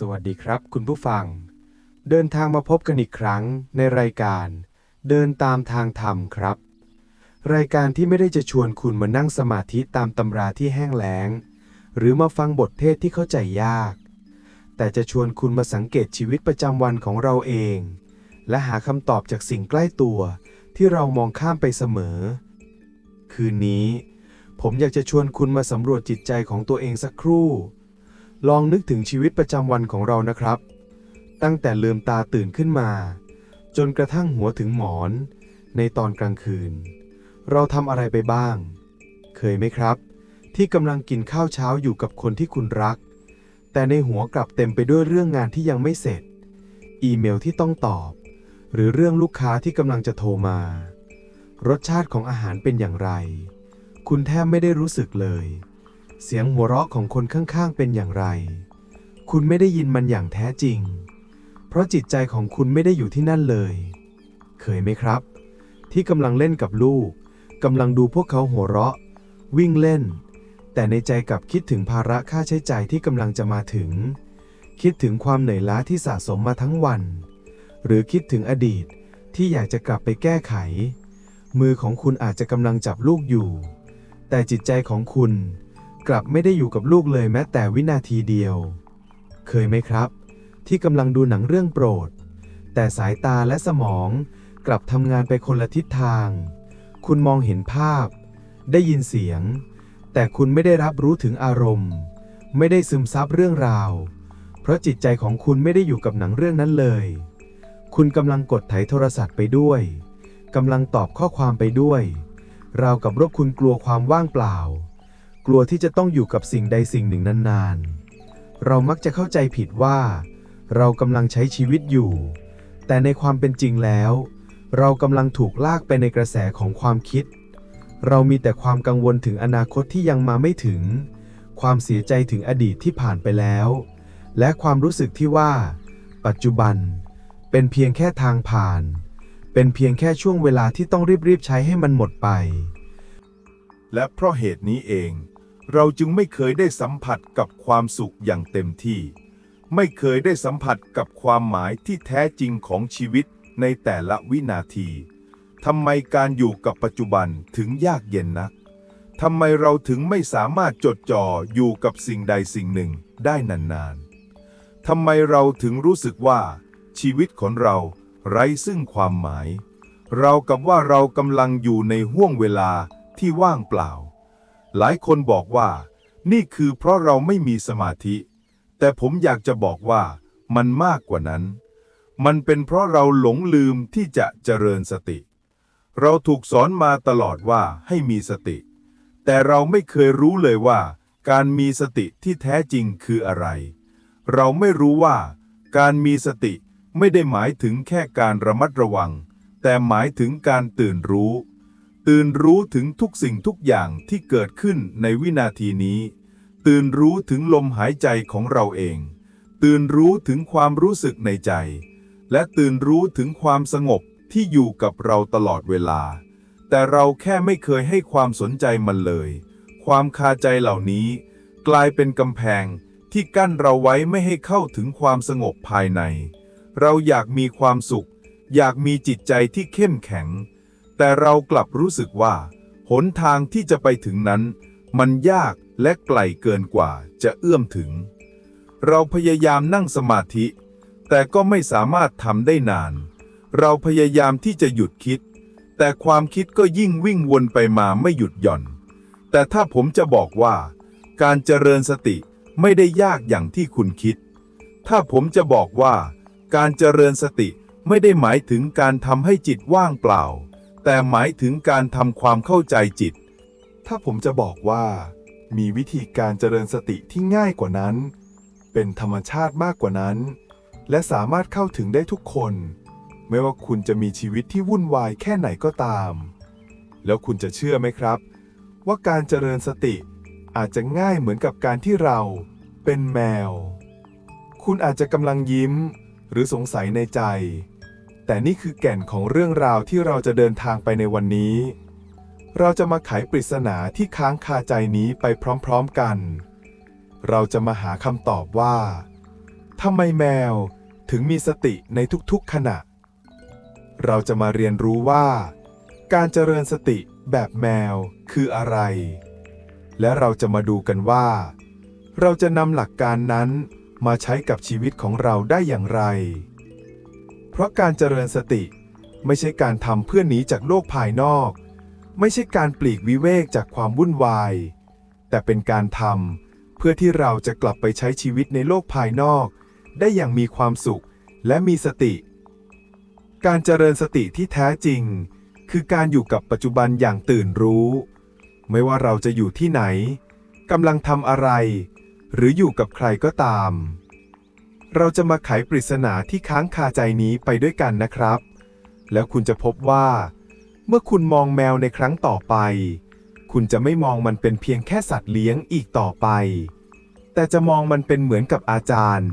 สวัสดีครับคุณผู้ฟัง เดินทางมาพบกันอีกครั้งในรายการ เดินตามทางธรรมครับ รายการที่ไม่ได้จะชวนคุณมานั่งสมาธิตามตำราที่แห้งแล้ง หรือมาฟังบทเทศที่เข้าใจยาก แต่จะชวนคุณมาสังเกตชีวิตประจำวันของเราเอง และหาคำตอบจากสิ่งใกล้ตัวที่เรามองข้ามไปเสมอ คืนนี้ ผมอยากจะชวนคุณมาสำรวจจิตใจของตัวเองสักครู่ ลองนึกถึงชีวิตประจำวันของเรานะครับ ตั้งแต่ลืมตาตื่นขึ้นมา จนกระทั่งหัวถึงหมอน ในตอนกลางคืน เราทำอะไรไปบ้าง เคยไหมครับ ที่กำลังกินข้าวเช้าอยู่กับคนที่คุณรัก แต่ในหัวกลับเต็มไปด้วยเรื่องงานที่ยังไม่เสร็จ อีเมลที่ต้องตอบ หรือเรื่องลูกค้าที่กำลังจะโทรมา รสชาติของอาหารเป็นอย่างไร คุณแทบไม่ได้รู้สึกเลย เสียงหัวเราะของคนข้างๆ เป็นอย่างไร คุณไม่ได้ยินมันอย่างแท้จริง เพราะจิตใจของคุณไม่ได้อยู่ที่นั่นเลย เคยไหมครับ ที่กำลังเล่นกับลูกกำลังดูพวกเขาหัวเราะ วิ่งเล่น แต่ในใจกลับคิดถึงภาระค่าใช้จ่ายที่กำลังจะมาถึง คิดถึงความเหนื่อยล้าที่สะสมมาทั้งวัน หรือคิดถึงอดีตที่อยากจะกลับไปแก้ไข มือของคุณอาจจะกำลังจับลูกอยู่ แต่จิตใจของคุณ กลับไม่ได้อยู่กับลูกเลยแม้แต่วินาทีเดียว เคยไหมครับ ที่กำลังดูหนังเรื่องโปรด แต่สายตาและสมองกลับทำงานไปคนละทิศทาง คุณมองเห็นภาพ ได้ยินเสียง แต่คุณไม่ได้รับรู้ถึงอารมณ์ ไม่ได้ซึมซับเรื่องราว เพราะจิตใจของคุณไม่ได้อยู่กับหนังเรื่องนั้นเลย คุณกำลังกดไถโทรศัพท์ไปด้วยกำลังตอบข้อความไปด้วย ราวกับว่าคุณกลัวความว่างเปล่า กลัวที่จะต้องอยู่กับสิ่งใดสิ่งหนึ่งนานๆ เรามักจะเข้าใจผิดว่า เรากำลังใช้ชีวิตอยู่ แต่ในความเป็นจริงแล้ว เรากำลังถูกลากไปในกระแสของความคิด เรามีแต่ความกังวลถึงอนาคตที่ยังมาไม่ถึง ความเสียใจถึงอดีตที่ผ่านไปแล้ว และความรู้สึกที่ว่า ปัจจุบัน เป็นเพียงแค่ทางผ่าน เป็นเพียงแค่ช่วงเวลาที่ต้องรีบๆใช้ให้มันหมดไปและเพราะเหตุนี้เอง เราจึงไม่เคยได้สัมผัสกับความสุขอย่างเต็มที่ ไม่เคยได้สัมผัสกับความหมายที่แท้จริงของชีวิตในแต่ละวินาทีทำไมการอยู่กับปัจจุบันถึงยากเย็นนักทำไมเราถึงไม่สามารถจดจ่ออยู่กับสิ่งใดสิ่งหนึ่งได้นานๆทำไมเราถึงรู้สึกว่า ชีวิตของเราไร้ซึ่งความหมาย เรากับว่าเรากำลังอยู่ในห่วงเวลาที่ว่างเปล่า หลายคนบอกว่า นี่คือเพราะเราไม่มีสมาธิ แต่ผมอยากจะบอกว่ามันมากกว่านั้น มันเป็นเพราะเราหลงลืมที่จะเจริญสติ เราถูกสอนมาตลอดว่าให้มีสติ แต่เราไม่เคยรู้เลยว่า การมีสติที่แท้จริงคืออะไร เราไม่รู้ว่า การมีสติไม่ได้หมายถึงแค่การระมัดระวัง แต่หมายถึงการตื่นรู้ ตื่นรู้ถึงทุกสิ่งทุกอย่างที่เกิดขึ้นในวินาทีนี้ ตื่นรู้ถึงลมหายใจของเราเอง ตื่นรู้ถึงความรู้สึกในใจ และตื่นรู้ถึงความสงบที่อยู่กับเราตลอดเวลา แต่เราแค่ไม่เคยให้ความสนใจมันเลย ความคาใจเหล่านี้ กลายเป็นกำแพงที่กั้นเราไว้ไม่ให้เข้าถึงความสงบภายใน เราอยากมีความสุข อยากมีจิตใจที่เข้มแข็ง แต่เรากลับรู้สึกว่า หนทางที่จะไปถึงนั้น มันยากและไกลเกินกว่าจะเอื้อมถึง เราพยายามนั่งสมาธิ แต่ก็ไม่สามารถทำได้นาน เราพยายามที่จะหยุดคิด แต่ความคิดก็ยิ่งวิ่งวนไปมาไม่หยุดหย่อน แต่ถ้าผมจะบอกว่า การเจริญสติไม่ได้ยากอย่างที่คุณคิด ถ้าผมจะบอกว่า การเจริญสติไม่ได้หมายถึงการทำให้จิตว่างเปล่า แต่หมายถึงการทำความเข้าใจจิต ถ้าผมจะบอกว่า มีวิธีการเจริญสติที่ง่ายกว่านั้น เป็นธรรมชาติมากกว่านั้น และสามารถเข้าถึงได้ทุกคน ไม่ว่าคุณจะมีชีวิตที่วุ่นวายแค่ไหนก็ตาม แล้วคุณจะเชื่อไหมครับ ว่าการเจริญสติอาจจะง่ายเหมือนกับการที่เราเป็นแมว คุณอาจจะกำลังยิ้ม หรือสงสัยในใจ แต่นี่คือแก่นของเรื่องราวที่เราจะเดินทางไปในวันนี้ เราจะมาไขปริศนาที่ค้างคาใจนี้ไปพร้อมๆกัน เราจะมาหาคำตอบว่าทำไมแมวถึงมีสติในทุกๆขณะ เราจะมาเรียนรู้ว่า การเจริญสติแบบแมวคืออะไร และเราจะมาดูกันว่า เราจะนำหลักการนั้นมาใช้กับชีวิตของเราได้อย่างไร เพราะการเจริญสติไม่ใช่การทำเพื่อหนีจากโลกภายนอก ไม่ใช่การปลีกวิเวกจากความวุ่นวาย แต่เป็นการทำเพื่อที่เราจะกลับไปใช้ชีวิตในโลกภายนอก ได้อย่างมีความสุขและมีสติ การเจริญสติที่แท้จริง คือการอยู่กับปัจจุบันอย่างตื่นรู้ ไม่ว่าเราจะอยู่ที่ไหนกำลังทำอะไร หรืออยู่กับใครก็ตาม เราจะมาไขปริศนาที่ค้างคาใจนี้ไปด้วยกันนะครับ แล้วคุณจะพบว่า เมื่อคุณมองแมวในครั้งต่อไป คุณจะไม่มองมันเป็นเพียงแค่สัตว์เลี้ยงอีกต่อไป แต่จะมองมันเป็นเหมือนกับอาจารย์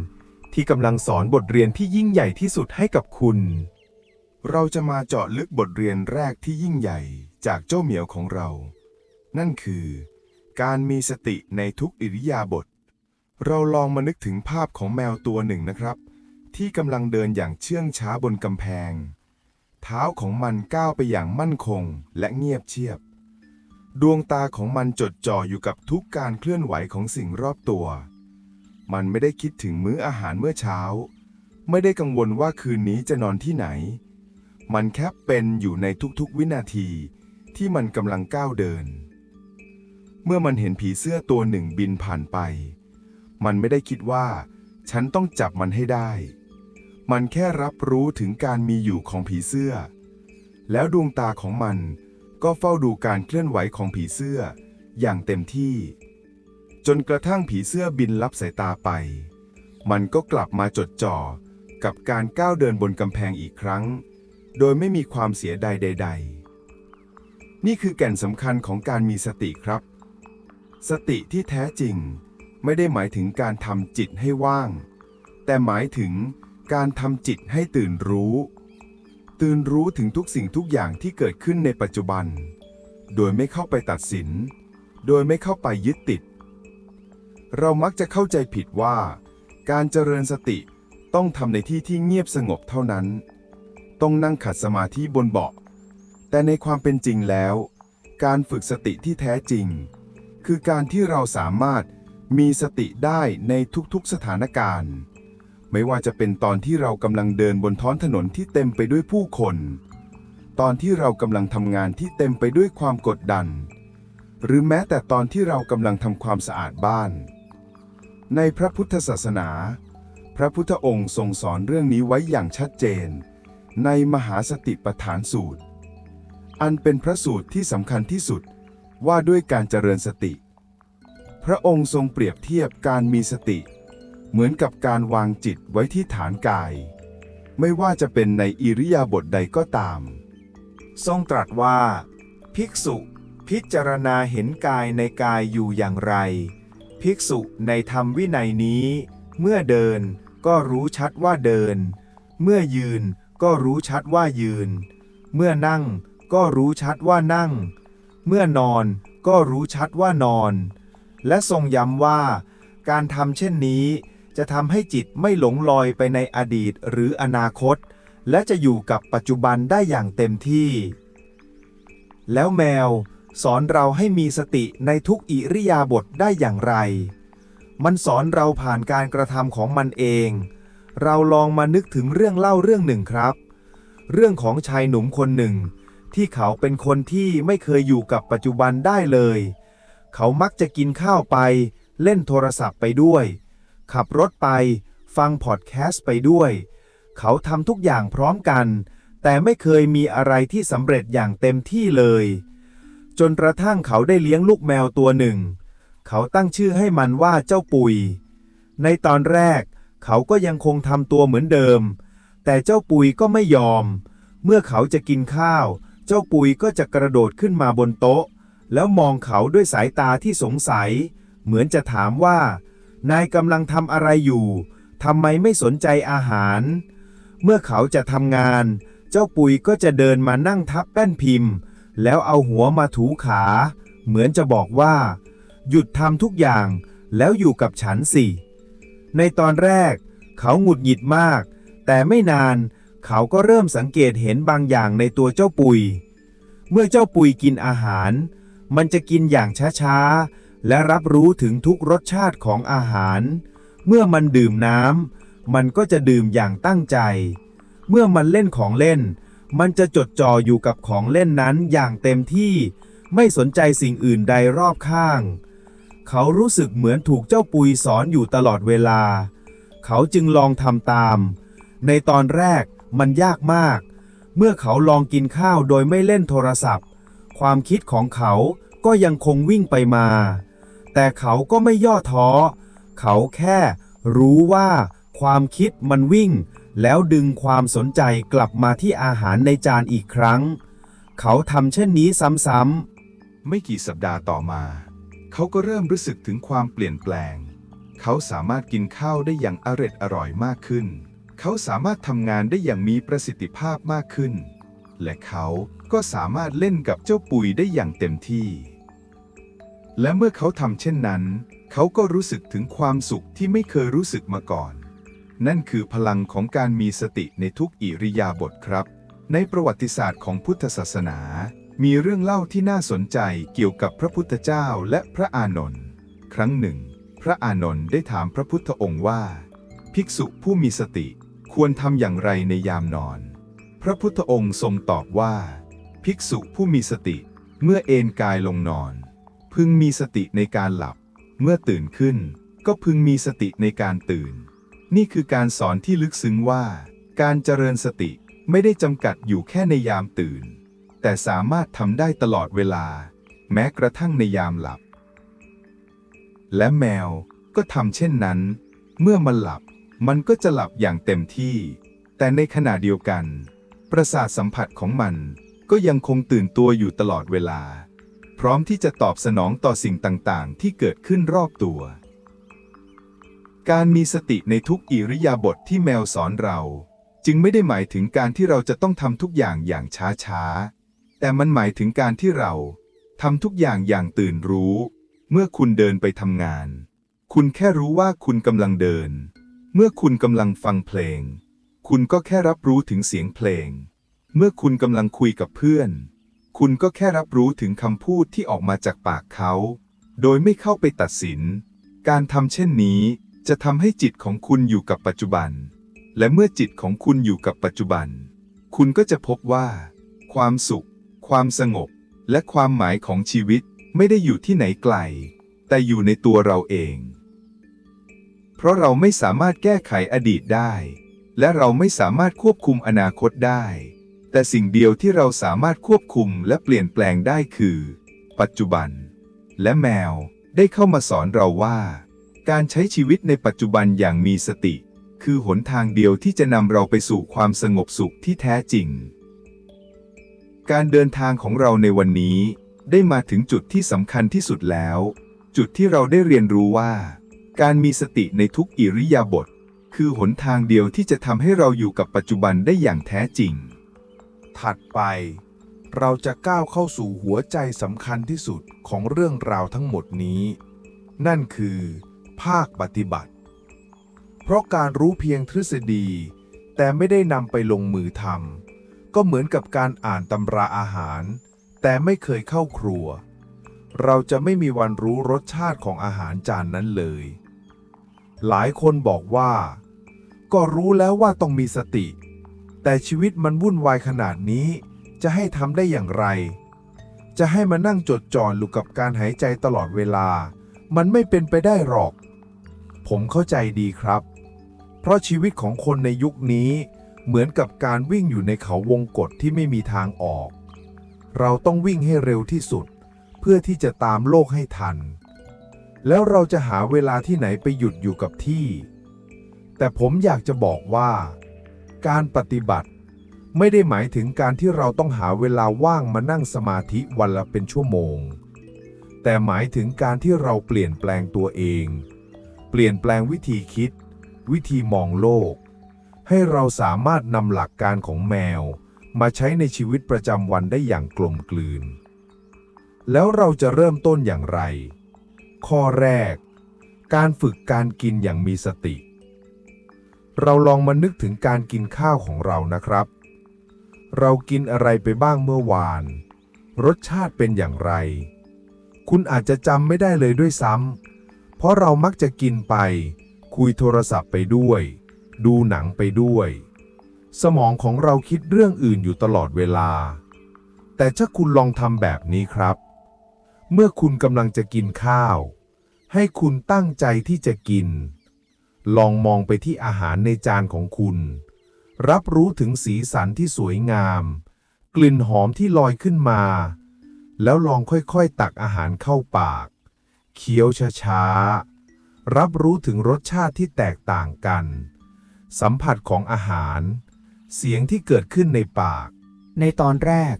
ที่กำลังสอนบทเรียนที่ยิ่งใหญ่ที่สุดให้กับคุณ เราจะมาเจาะลึกบทเรียนแรกที่ยิ่งใหญ่จากเจ้าเหมียวของเรา นั่นคือ การมีสติในทุกอิริยาบถ เราลองมานึกถึงภาพของแมวตัวหนึ่งนะครับ ที่กำลังเดินอย่างเชื่องช้าบนกำแพง เท้าของมันก้าวไปอย่างมั่นคงและเงียบเชียบ ดวงตาของมันจดจ่ออยู่กับทุกการเคลื่อนไหวของสิ่งรอบตัว มันไม่ได้คิดถึงมื้ออาหารเมื่อเช้า ไม่ได้กังวลว่าคืนนี้จะนอนที่ไหน มันแค่เป็นอยู่ในทุกๆวินาทีที่มันกำลังก้าวเดิน เมื่อมันเห็นผีเสื้อตัวหนึ่งบินผ่านไป มันไม่ได้คิดว่า ฉันต้องจับมันให้ได้ มันแค่รับรู้ถึงการมีอยู่ของผีเสื้อ แล้วดวงตาของมันก็เฝ้าดูการเคลื่อนไหวของผีเสื้อ อย่างเต็มที่ จนกระทั่งผีเสื้อบินลับสายตาไป มันก็กลับมาจดจ่อกับการก้าวเดินบนกำแพงอีกครั้ง โดยไม่มีความเสียดายใด ๆ นี่คือแก่นสำคัญของการมีสติครับ สติที่แท้จริง ไม่ได้หมายถึงการทำจิตให้ว่าง แต่หมายถึงการทำจิตให้ตื่นรู้ ตื่นรู้ถึงทุกสิ่งทุกอย่างที่เกิดขึ้นในปัจจุบัน โดยไม่เข้าไปตัดสิน โดยไม่เข้าไปยึดติด เรามักจะเข้าใจผิดว่า การเจริญสติต้องทำในที่ที่เงียบสงบเท่านั้น ต้องนั่งขัดสมาธิบนเบาะ แต่ในความเป็นจริงแล้ว การฝึกสติที่แท้จริง คือการที่เราสามารถ มีสติได้ในทุกๆสถานการณ์ ไม่ว่าจะเป็นตอนที่เรากำลังเดินบนท้องถนนที่เต็มไปด้วยผู้คน ตอนที่เรากำลังทำงานที่เต็มไปด้วยความกดดัน หรือแม้แต่ตอนที่เรากำลังทำความสะอาดบ้าน ในพระพุทธศาสนา พระพุทธองค์ทรงสอนเรื่องนี้ไว้อย่างชัดเจน ในมหาสติปัฏฐานสูตร อันเป็นพระสูตรที่สำคัญที่สุดว่าด้วยการเจริญสติ พระองค์ทรงเปรียบเทียบการมีสติ เหมือนกับการวางจิตไว้ที่ฐานกาย ไม่ว่าจะเป็นในอิริยาบถใดก็ตาม ทรงตรัสว่า ภิกษุพิจารณาเห็นกายในกายอยู่อย่างไร ภิกษุในธรรมวินัยนี้ เมื่อเดินก็รู้ชัดว่าเดิน เมื่อยืนก็รู้ชัดว่ายืน เมื่อนั่งก็รู้ชัดว่านั่ง เมื่อนอนก็รู้ชัดว่านอน และทรงย้ำว่า การทำเช่นนี้ จะทำให้จิตไม่หลงลอยไปในอดีตหรืออนาคต และจะอยู่กับปัจจุบันได้อย่างเต็มที่ แล้วแมว สอนเราให้มีสติในทุกอิริยาบถได้อย่างไร มันสอนเราผ่านการกระทำของมันเอง เราลองมานึกถึงเรื่องเล่าเรื่องหนึ่งครับ เรื่องของชายหนุ่มคนหนึ่ง ที่เขาเป็นคนที่ไม่เคยอยู่กับปัจจุบันได้เลย เขามักจะกินข้าวไป เล่นโทรศัพท์ไปด้วย ขับรถไป ฟังพอดแคสต์ไปด้วย เขาทำทุกอย่างพร้อมกัน แต่ไม่เคยมีอะไรที่สำเร็จอย่างเต็มที่เลย จนกระทั่งเขาได้เลี้ยงลูกแมวตัวหนึ่ง เขาตั้งชื่อให้มันว่าเจ้าปุย ในตอนแรก เขาก็ยังคงทำตัวเหมือนเดิม แต่เจ้าปุยก็ไม่ยอม เมื่อเขาจะกินข้าว เจ้าปุยก็จะกระโดดขึ้นมาบนโต๊ะ แล้วมองเขาด้วยสายตาที่สงสัย เหมือนจะถามว่า นายกำลังทำอะไรอยู่ทำไมไม่สนใจอาหาร เมื่อเขาจะทำงาน เจ้าปุยก็จะเดินมานั่งทับแป้นพิมพ์ แล้วเอาหัวมาถูขา เหมือนจะบอกว่า หยุดทำทุกอย่าง แล้วอยู่กับฉันสิ ในตอนแรก เขาหงุดหงิดมาก แต่ไม่นานเขาก็เริ่มสังเกตเห็นบางอย่างในตัวเจ้าปุย เมื่อเจ้าปุยกินอาหาร มันจะกินอย่างช้าๆ และรับรู้ถึงทุกรสชาติของอาหาร เมื่อมันดื่มน้ำ มันก็จะดื่มอย่างตั้งใจ เมื่อมันเล่นของเล่น มันจะจดจ่ออยู่กับของเล่นนั้นอย่างเต็มที่ ไม่สนใจสิ่งอื่นใดรอบข้าง เขารู้สึกเหมือนถูกเจ้าปุยสอนอยู่ตลอดเวลา เขาจึงลองทำตาม ในตอนแรกมันยากมาก เมื่อเขาลองกินข้าวโดยไม่เล่นโทรศัพท์ความคิดของเขา ก็ยังคงวิ่งไปมา แต่เขาก็ไม่ย่อท้อ เขาแค่รู้ว่าความคิดมันวิ่ง แล้วดึงความสนใจกลับมาที่อาหารในจานอีกครั้ง เขาทำเช่นนี้ซ้ำๆ ไม่กี่สัปดาห์ต่อมา เขาก็เริ่มรู้สึกถึงความเปลี่ยนแปลง เขาสามารถกินข้าวได้อย่างอร็ดอร่อยมากขึ้น เขาสามารถทำงานได้อย่างมีประสิทธิภาพมากขึ้น และเขาก็สามารถเล่นกับเจ้าปุ๋ยได้อย่างเต็มที่ และเมื่อเขาทำเช่นนั้น เขาก็รู้สึกถึงความสุขที่ไม่เคยรู้สึกมาก่อน นั่นคือพลังของการมีสติในทุกอิริยาบถครับ ในประวัติศาสตร์ของพุทธศาสนา มีเรื่องเล่าที่น่าสนใจเกี่ยวกับพระพุทธเจ้าและพระอานนท์ครั้งหนึ่ง พระอานนท์ได้ถามพระพุทธองค์ว่า ภิกษุผู้มีสติควรทำอย่างไรในยามนอน พระพุทธองค์ทรงตอบว่า ภิกษุผู้มีสติเมื่อเอนกายลงนอน พึงมีสติในการหลับ เมื่อตื่นขึ้น ก็พึงมีสติในการตื่น นี่คือการสอนที่ลึกซึ้งว่า การเจริญสติไม่ได้จำกัดอยู่แค่ในยามตื่น แต่สามารถทำได้ตลอดเวลา แม้กระทั่งในยามหลับ และแมวก็ทำเช่นนั้น เมื่อมันหลับมันก็จะหลับอย่างเต็มที่ แต่ในขณะเดียวกัน ประสาทสัมผัสของมันก็ยังคงตื่นตัวอยู่ตลอดเวลา ร้อมที่จะตอบสนองต่อสิ่งต่างๆ ที่เกิดขึ้นรอบตัว การมีสติในทุกอิริยาบถทที่แมวสอนเรา จึงไม่ได้หมายถึงการที่เราจะต้องทำทุกอย่างอย่างช้าๆ แต่มันหมายถึงการที่เราทำทุกอย่างอย่างตื่นรู้ เมื่อคุณเดินไปทำงาน คุณแค่รู้ว่าคุณกำลังเดิน เมื่อคุณกำลังฟังเพลง คุณก็แค่รับรู้ถึงเสียงเพลง เมื่อคุณกำลังคุยกับเพื่อน คุณก็แค่รับรู้ถึงคำพูดที่ออกมาจากปากเขา โดยไม่เข้าไปตัดสิน การทำเช่นนี้จะทำให้จิตของคุณอยู่กับปัจจุบัน และเมื่อจิตของคุณอยู่กับปัจจุบัน คุณก็จะพบว่า ความสุข ความสงบ และความหมายของชีวิตไม่ได้อยู่ที่ไหนไกล แต่อยู่ในตัวเราเอง เพราะเราไม่สามารถแก้ไขอดีตได้ และเราไม่สามารถควบคุมอนาคตได้ แต่สิ่งเดียวที่เราสามารถควบคุมและเปลี่ยนแปลงได้คือ ปัจจุบัน และแมวได้เข้ามาสอนเราว่า การใช้ชีวิตในปัจจุบันอย่างมีสติ คือหนทางเดียวที่จะนำเราไปสู่ความสงบสุขที่แท้จริง การเดินทางของเราในวันนี้ ได้มาถึงจุดที่สำคัญที่สุดแล้ว จุดที่เราได้เรียนรู้ว่า การมีสติในทุกอิริยาบถคือหนทางเดียวที่จะทำให้เราอยู่กับปัจจุบันได้อย่างแท้จริง ถัดไป เราจะก้าวเข้าสู่หัวใจสำคัญที่สุดของเรื่องราวทั้งหมดนี้ นั่นคือ ภาคปฏิบัติ เพราะการรู้เพียงทฤษฎี แต่ไม่ได้นำไปลงมือทำก็เหมือนกับการอ่านตำราอาหาร แต่ไม่เคยเข้าครัว เราจะไม่มีวันรู้รสชาติของอาหารจานนั้นเลย หลายคนบอกว่า ก็รู้แล้วว่าต้องมีสติ แต่ชีวิตมันวุ่นวายขนาดนี้ จะให้ทำได้อย่างไร จะให้มานั่งจดจ่ออยู่กับการหายใจตลอดเวลา มันไม่เป็นไปได้หรอก ผมเข้าใจดีครับ เพราะชีวิตของคนในยุคนี้ เหมือนกับการวิ่งอยู่ในเขาวงกฏที่ไม่มีทางออก เราต้องวิ่งให้เร็วที่สุด เพื่อที่จะตามโลกให้ทัน แล้วเราจะหาเวลาที่ไหนไปหยุดอยู่กับที่ แต่ผมอยากจะบอกว่า การปฏิบัติ ไม่ได้หมายถึงการที่เราต้องหาเวลาว่างมานั่งสมาธิวันละเป็นชั่วโมง แต่หมายถึงการที่เราเปลี่ยนแปลงตัวเอง เปลี่ยนแปลงวิธีคิด วิธีมองโลก ให้เราสามารถนำหลักการของแมว มาใช้ในชีวิตประจำวันได้อย่างกลมกลืน แล้วเราจะเริ่มต้นอย่างไร ข้อแรก การฝึกการกินอย่างมีสติ เราลองมานึกถึงการกินข้าวของเรานะครับ เรากินอะไรไปบ้างเมื่อวาน รสชาติเป็นอย่างไร คุณอาจจะจำไม่ได้เลยด้วยซ้ำเพราะเรามักจะกินไป คุยโทรศัพท์ไปด้วย ดูหนังไปด้วย สมองของเราคิดเรื่องอื่นอยู่ตลอดเวลา แต่ถ้าคุณลองทำแบบนี้ครับ เมื่อคุณกำลังจะกินข้าว ให้คุณตั้งใจที่จะกิน ลองมองไปที่อาหารในจานของคุณ รับรู้ถึงสีสันที่สวยงาม กลิ่นหอมที่ลอยขึ้นมา แล้วลองค่อยๆตักอาหารเข้าปาก เคี้ยวช้าๆ รับรู้ถึงรสชาติที่แตกต่างกัน สัมผัสของอาหาร เสียงที่เกิดขึ้นในปาก ในตอนแรก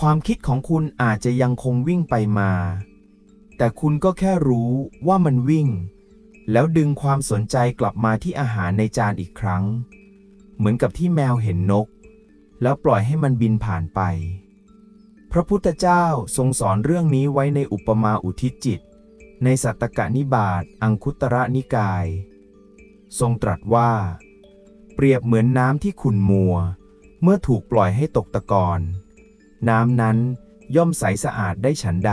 ความคิดของคุณอาจจะยังคงวิ่งไปมา แต่คุณก็แค่รู้ว่ามันวิ่ง แล้วดึงความสนใจกลับมาที่อาหารในจานอีกครั้ง เหมือนกับที่แมวเห็นนก แล้วปล่อยให้มันบินผ่านไป พระพุทธเจ้าทรงสอนเรื่องนี้ไว้ในอุปมาอุทิจิต ในสัตตกนิบาตอังคุตระนิกาย ทรงตรัสว่า เปรียบเหมือนน้ำที่ขุ่นมัว เมื่อถูกปล่อยให้ตกตะกอนน้ำนั้นย่อมใสสะอาดได้ฉันใด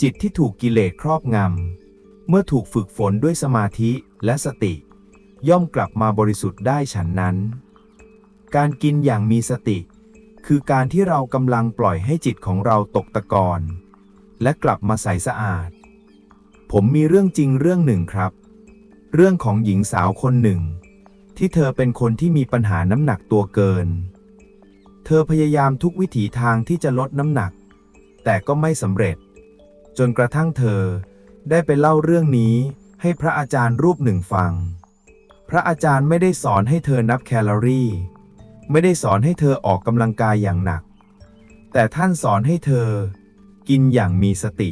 จิตที่ถูกกิเลสครอบงำ เมื่อถูกฝึกฝนด้วยสมาธิและสติ ย่อมกลับมาบริสุทธิ์ได้ฉันนั้น การกินอย่างมีสติ คือการที่เรากำลังปล่อยให้จิตของเราตกตะกอนและกลับมาใสสะอาด ผมมีเรื่องจริงเรื่องหนึ่งครับ เรื่องของหญิงสาวคนหนึ่ง ที่เธอเป็นคนที่มีปัญหาน้ำหนักตัวเกิน เธอพยายามทุกวิถีทางที่จะลดน้ำหนัก แต่ก็ไม่สำเร็จ จนกระทั่งเธอ ได้ไปเล่าเรื่องนี้ให้พระอาจารย์รูปหนึ่งฟัง พระอาจารย์ไม่ได้สอนให้เธอนับแคลอรี่ ไม่ได้สอนให้เธอออกกำลังกายอย่างหนัก แต่ท่านสอนให้เธอ กินอย่างมีสติ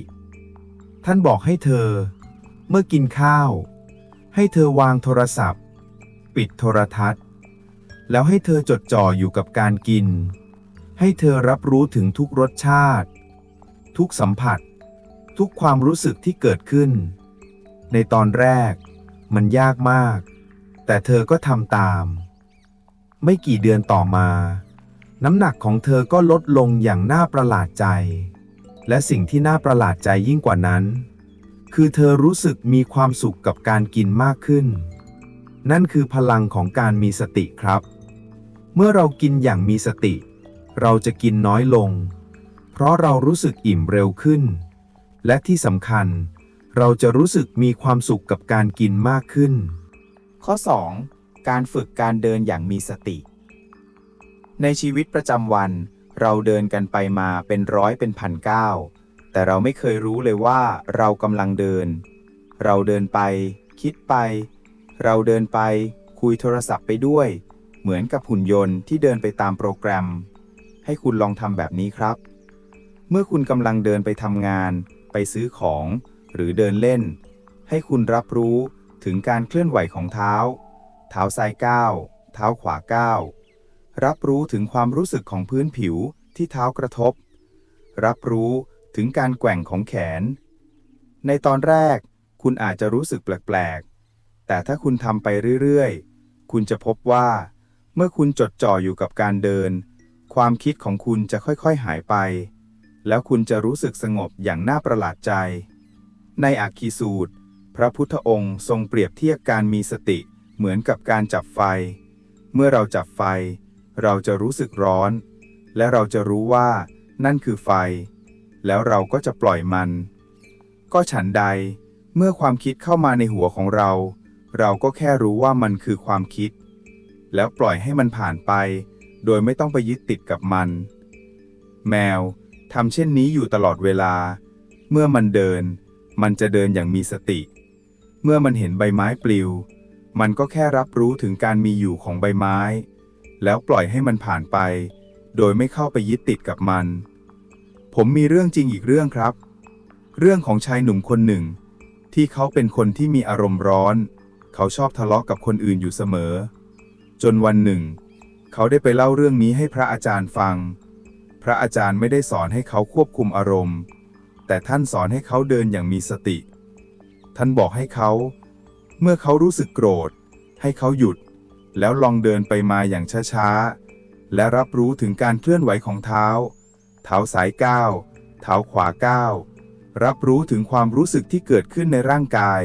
ท่านบอกให้เธอ เมื่อกินข้าว ให้เธอวางโทรศัพท์ ปิดโทรทัศน์ แล้วให้เธอจดจ่ออยู่กับการกิน ให้เธอรับรู้ถึงทุกรสชาติ ทุกสัมผัส ทุกความรู้สึกที่เกิดขึ้น ในตอนแรก มันยากมาก แต่เธอก็ทำตาม ไม่กี่เดือนต่อมา น้ำหนักของเธอก็ลดลงอย่างน่าประหลาดใจ และสิ่งที่น่าประหลาดใจยิ่งกว่านั้น คือเธอรู้สึกมีความสุขกับการกินมากขึ้น นั่นคือพลังของการมีสติครับ เมื่อเรากินอย่างมีสติ เราจะกินน้อยลง เพราะเรารู้สึกอิ่มเร็วขึ้น และที่สำคัญ เราจะรู้สึกมีความสุขกับการกินมากขึ้น ข้อ 2. การฝึกการเดินอย่างมีสติ ในชีวิตประจำวัน เราเดินกันไปมาเป็นร้อยเป็นพันก้าวแต่เราไม่เคยรู้เลยว่าเรากำลังเดิน เราเดินไป คิดไป เราเดินไป คุยโทรศัพท์ไปด้วย เหมือนกับหุ่นยนต์ที่เดินไปตามโปรแกรม ให้คุณลองทำแบบนี้ครับ เมื่อคุณกำลังเดินไปทำงาน ไปซื้อของ หรือเดินเล่น ให้คุณรับรู้ถึงการเคลื่อนไหวของเท้า เท้าซ้ายก้าวเท้าขวาก้าวรับรู้ถึงความรู้สึกของพื้นผิวที่เท้ากระทบ รับรู้ถึงการแกว่งของแขน ในตอนแรก คุณอาจจะรู้สึกแปลกๆ แต่ถ้าคุณทำไปเรื่อยๆ คุณจะพบว่า เมื่อคุณจดจ่ออยู่กับการเดิน ความคิดของคุณจะค่อยๆหายไป แล้วคุณจะรู้สึกสงบอย่างน่าประหลาดใจ ในอักคีสูตร พระพุทธองค์ทรงเปรียบเทียบการมีสติเหมือนกับการจับไฟ เมื่อเราจับไฟ เราจะรู้สึกร้อน และเราจะรู้ว่านั่นคือไฟ แล้วเราก็จะปล่อยมัน ก็ฉันใด เมื่อความคิดเข้ามาในหัวของเรา เราก็แค่รู้ว่ามันคือความคิด แล้วปล่อยให้มันผ่านไป โดยไม่ต้องไปยึดติดกับมัน แมว ทำเช่นนี้อยู่ตลอดเวลา เมื่อมันเดิน มันจะเดินอย่างมีสติ เมื่อมันเห็นใบไม้ปลิว มันก็แค่รับรู้ถึงการมีอยู่ของใบไม้ แล้วปล่อยให้มันผ่านไป โดยไม่เข้าไปยึดติดกับมัน ผมมีเรื่องจริงอีกเรื่องครับ เรื่องของชายหนุ่มคนหนึ่ง ที่เขาเป็นคนที่มีอารมณ์ร้อน เขาชอบทะเลาะกับคนอื่นอยู่เสมอ จนวันหนึ่ง เขาได้ไปเล่าเรื่องนี้ให้พระอาจารย์ฟัง พระอาจารย์ไม่ได้สอนให้เขาควบคุมอารมณ์ แต่ท่านสอนให้เขาเดินอย่างมีสติ ท่านบอกให้เขา เมื่อเขารู้สึกโกรธ ให้เขาหยุด แล้วลองเดินไปมาอย่างช้าๆ และรับรู้ถึงการเคลื่อนไหวของเท้า เท้าซ้ายก้าวเท้าขวาก้าวรับรู้ถึงความรู้สึกที่เกิดขึ้นในร่างกาย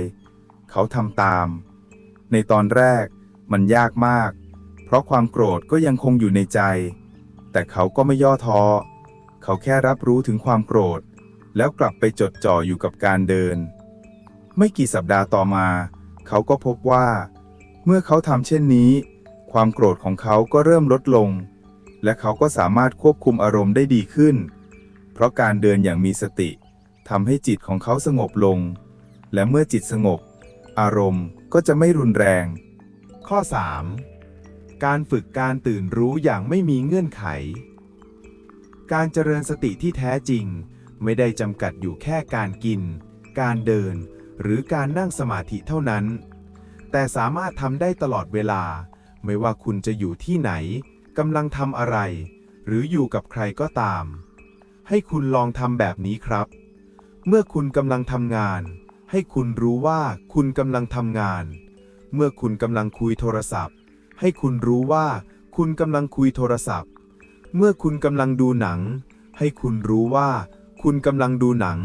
เขาทำตาม ในตอนแรกมันยากมาก เพราะความโกรธก็ยังคงอยู่ในใจ แต่เขาก็ไม่ย่อท้อ เขาแค่รับรู้ถึงความโกรธ แล้วกลับไปจดจ่ออยู่กับการเดิน ไม่กี่สัปดาห์ต่อมา เขาก็พบว่า เมื่อเขาทำเช่นนี้ ความโกรธของเขาก็เริ่มลดลง และเขาก็สามารถควบคุมอารมณ์ได้ดีขึ้น เพราะการเดินอย่างมีสติทำให้จิตของเขาสงบลง และเมื่อจิตสงบ อารมณ์ก็จะไม่รุนแรง ข้อ 3. การฝึกการตื่นรู้อย่างไม่มีเงื่อนไข การเจริญสติที่แท้จริง ไม่ได้จำกัดอยู่แค่การกิน การเดิน หรือการนั่งสมาธิเท่านั้น แต่สามารถทำได้ตลอดเวลา ไม่ว่าคุณจะอยู่ที่ไหนกำลังทำอะไร หรืออยู่กับใครก็ตาม ให้คุณลองทำแบบนี้ครับ เมื่อคุณกำลังทำงาน ให้คุณรู้ว่าคุณกำลังทำงาน เมื่อคุณกำลังคุยโทรศัพท์ ให้คุณรู้ว่า คุณกำลังคุยโทรศัพท์ เมื่อคุณกำลังดูหนัง ให้คุณรู้ว่า คุณกำลังดูหนัง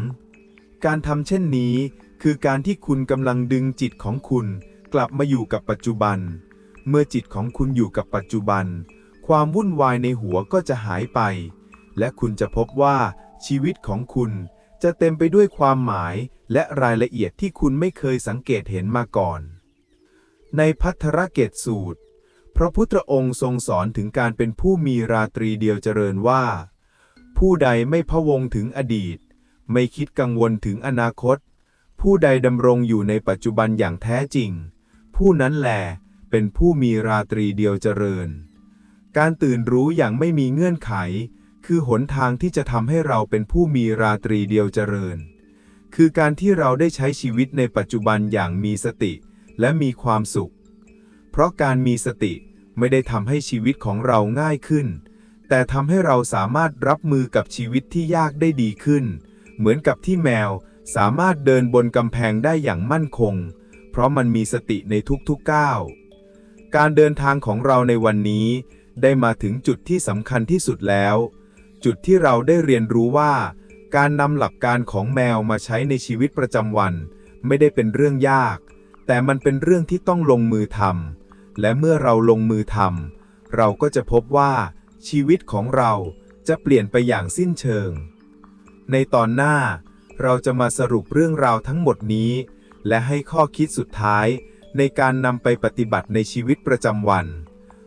การทำเช่นนี้ คือการที่คุณกำลังดึงจิตของคุณ กลับมาอยู่กับปัจจุบัน เมื่อจิตของคุณอยู่กับปัจจุบัน ความวุ่นวายในหัวก็จะหายไป และคุณจะพบว่าชีวิตของคุณจะเต็มไปด้วยความหมายและรายละเอียดที่คุณไม่เคยสังเกตเห็นมาก่อน ในพัทรเกตสูตร พระพุทธองค์ทรงสอนถึงการเป็นผู้มีราตรีเดียวเจริญว่า ผู้ใดไม่พะวงถึงอดีต ไม่คิดกังวลถึงอนาคต ผู้ใดดำรงอยู่ในปัจจุบันอย่างแท้จริง ผู้นั้นแหลเป็นผู้มีราตรีเดียวเจริญ การตื่นรู้อย่างไม่มีเงื่อนไข คือหนทางที่จะทำให้เราเป็นผู้มีราตรีเดียวเจริญ คือการที่เราได้ใช้ชีวิตในปัจจุบันอย่างมีสติ และมีความสุข เพราะการมีสติไม่ได้ทำให้ชีวิตของเราง่ายขึ้น แต่ทำให้เราสามารถรับมือกับชีวิตที่ยากได้ดีขึ้น เหมือนกับที่แมวสามารถเดินบนกำแพงได้อย่างมั่นคง เพราะมันมีสติในทุกๆก้าว การเดินทางของเราในวันนี้ ได้มาถึงจุดที่สำคัญที่สุดแล้ว จุดที่เราได้เรียนรู้ว่า การนำหลักการของแมวมาใช้ในชีวิตประจำวัน ไม่ได้เป็นเรื่องยาก แต่มันเป็นเรื่องที่ต้องลงมือทำ และเมื่อเราลงมือทำเราก็จะพบว่า ชีวิตของเราจะเปลี่ยนไปอย่างสิ้นเชิง ในตอนหน้า เราจะมาสรุปเรื่องราวทั้งหมดนี้ และให้ข้อคิดสุดท้ายในการนำไปปฏิบัติในชีวิตประจำวัน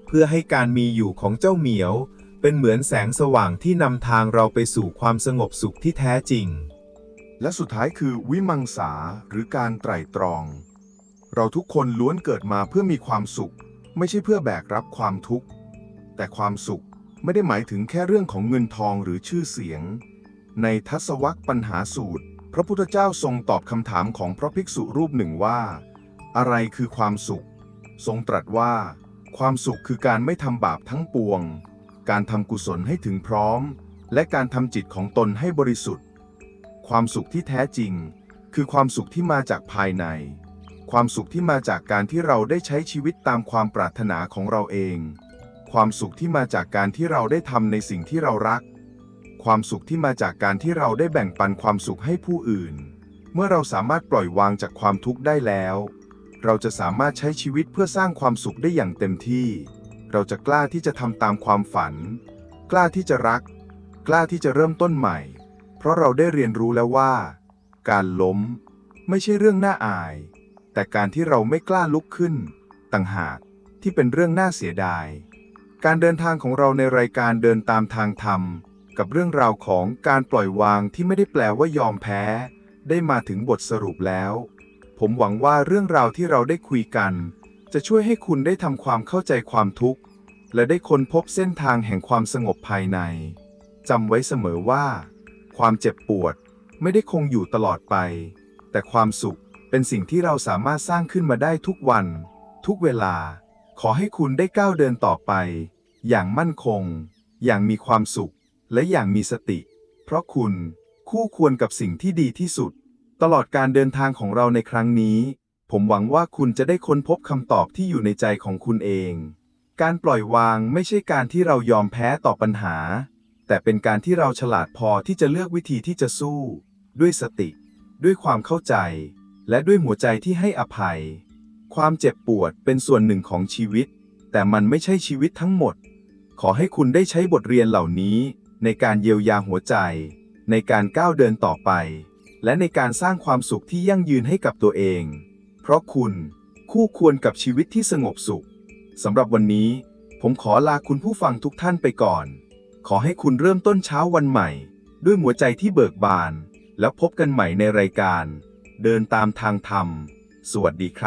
เพื่อให้การมีอยู่ของเจ้าเหมียว เป็นเหมือนแสงสว่างที่นำทางเราไปสู่ความสงบสุขที่แท้จริง และสุดท้ายคือวิมังสาหรือการไตร่ตรอง เราทุกคนล้วนเกิดมาเพื่อมีความสุข ไม่ใช่เพื่อแบกรับความทุกข์ แต่ความสุขไม่ได้หมายถึงแค่เรื่องของเงินทองหรือชื่อเสียง ในทัศวรรษปัญหาสูตร พระพุทธเจ้าทรงตอบคำถามของพระภิกษุรูปหนึ่งว่า อะไรคือความสุข ทรงตรัสว่า ความสุขคือการไม่ทำบาปทั้งปวง การทำกุศลให้ถึงพร้อม และการทำจิตของตนให้บริสุทธิ์ ความสุขที่แท้จริง คือความสุขที่มาจากภายใน ความสุขที่มาจากการที่เราได้ใช้ชีวิตตามความปรารถนาของเราเอง ความสุขที่มาจากการที่เราได้ทำในสิ่งที่เรารัก ความสุขที่มาจากการที่เราได้แบ่งปันความสุขให้ผู้อื่น เมื่อเราสามารถปล่อยวางจากความทุกข์ได้แล้ว เราจะสามารถใช้ชีวิตเพื่อสร้างความสุขได้อย่างเต็มที่ เราจะกล้าที่จะทำตามความฝัน กล้าที่จะรัก กล้าที่จะเริ่มต้นใหม่ เพราะเราได้เรียนรู้แล้วว่า การล้ม ไม่ใช่เรื่องน่าอาย แต่การที่เราไม่กล้าลุกขึ้น ต่างหากที่เป็นเรื่องน่าเสียดาย การเดินทางของเราในรายการเดินตามทางธรรม กับเรื่องราวของการปล่อยวางที่ไม่ได้แปลว่ายอมแพ้ ได้มาถึงบทสรุปแล้ว ผมหวังว่าเรื่องราวที่เราได้คุยกัน จะช่วยให้คุณได้ทำความเข้าใจความทุกข์ และได้ค้นพบเส้นทางแห่งความสงบภายในจำไว้เสมอว่า ความเจ็บปวดไม่ได้คงอยู่ตลอดไป แต่ความสุข เป็นสิ่งที่เราสามารถสร้างขึ้นมาได้ทุกวัน ทุกเวลา ขอให้คุณได้ก้าวเดินต่อไป อย่างมั่นคง อย่างมีความสุข และอย่างมีสติ เพราะคุณคู่ควรกับสิ่งที่ดีที่สุด ตลอดการเดินทางของเราในครั้งนี้ ผมหวังว่าคุณจะได้ค้นพบคำตอบที่อยู่ในใจของคุณเอง การปล่อยวางไม่ใช่การที่เรายอมแพ้ต่อปัญหา แต่เป็นการที่เราฉลาดพอที่จะเลือกวิธีที่จะสู้ ด้วยสติ ด้วยความเข้าใจ และด้วยหัวใจที่ให้อภัย ความเจ็บปวดเป็นส่วนหนึ่งของชีวิต แต่มันไม่ใช่ชีวิตทั้งหมด ขอให้คุณได้ใช้บทเรียนเหล่านี้ ในการเยียวยาหัวใจ ในการก้าวเดินต่อไป และในการสร้างความสุขที่ยั่งยืนให้กับตัวเอง เพราะคุณคู่ควรกับชีวิตที่สงบสุขสำหรับวันนี้ ผมขอลาคุณผู้ฟังทุกท่านไปก่อน ขอให้คุณเริ่มต้นเช้าวันใหม่ ด้วยหัวใจที่เบิกบาน แล้วพบกันใหม่ในรายการ เดินตามทางธรรม สวัสดีครับ